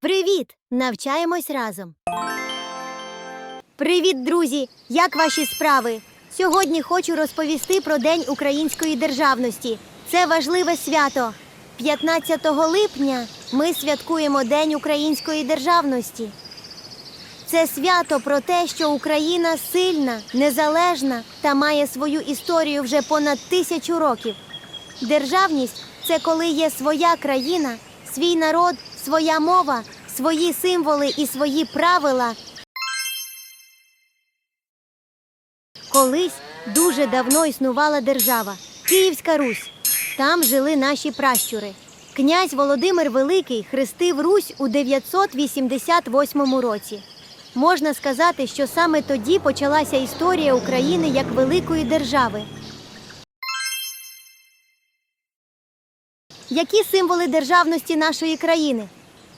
Привіт! Навчаємось разом. Привіт, друзі! Як ваші справи? Сьогодні хочу розповісти про День української державності. Це важливе свято. 15 липня ми святкуємо День української державності. Це свято про те, що Україна сильна, незалежна та має свою історію вже понад тисячу років. Державність це коли є своя країна, свій народ, своя мова, свої символи і свої правила. Колись дуже давно існувала держава Київська Русь. Там жили наші пращури. Князь Володимир Великий хрестив Русь у 988 році. Можна сказати, що саме тоді почалася історія України як великої держави. Які символи державності нашої країни?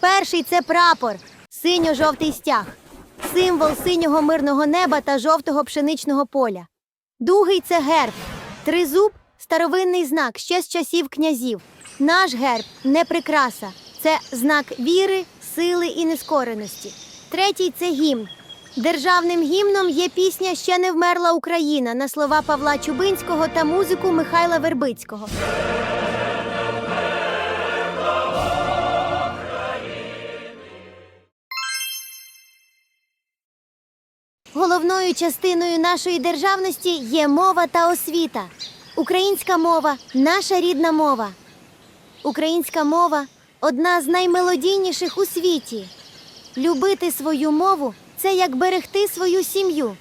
Перший це прапор, синьо-жовтий стяг, символ синього мирного неба та жовтого пшеничного поля. Другий це герб, тризуб старовинний знак ще з часів князів. Наш герб не прикраса, це знак віри, сили і нескореності. Третій це гімн. Державним гімном є пісня Ще не вмерла Україна на слова Павла Чубинського та музику Михайла Вербицького. Головною частиною нашої державності є мова та освіта. Українська мова наша рідна мова. Українська мова одна з наймелодійніших у світі. Любити свою мову це як берегти свою сім'ю.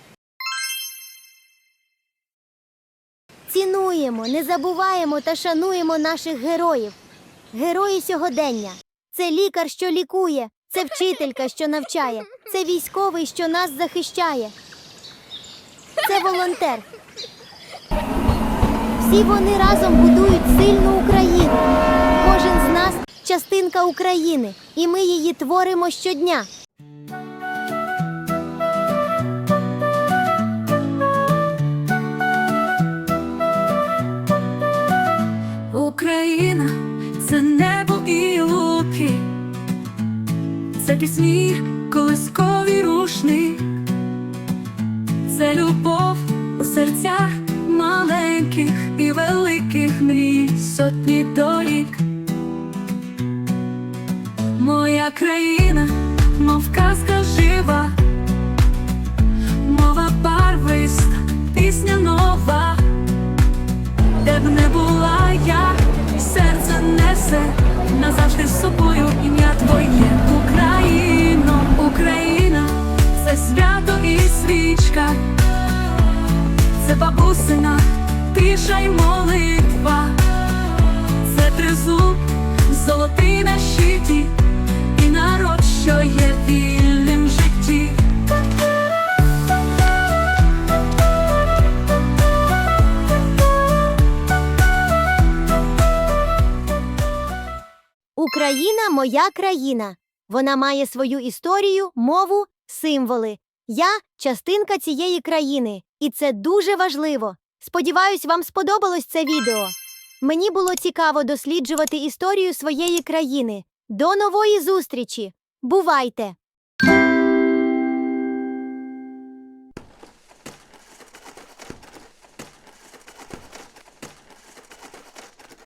Цінуємо, не забуваємо та шануємо наших героїв. Герої сьогодення це лікар, що лікує, це вчителька, що навчає, це військовий, що нас захищає. Це волонтер. Всі вони разом будують сильну Україну. Кожен з нас частинка України, і ми її творимо щодня. Україна це небо і це пісні, колискові рушни, це любов у серцях маленьких і великих мрій, сотні доріг. Моя країна, мов казка жива, і свічка, це бабусина, тиша й молитва, це тризуб, золотий на щиті, і народ, що є вільним в житті. Україна моя країна. Вона має свою історію, мову, символи. Я частинка цієї країни, і це дуже важливо. Сподіваюсь, вам сподобалось це відео. Мені було цікаво досліджувати історію своєї країни. До нової зустрічі! Бувайте!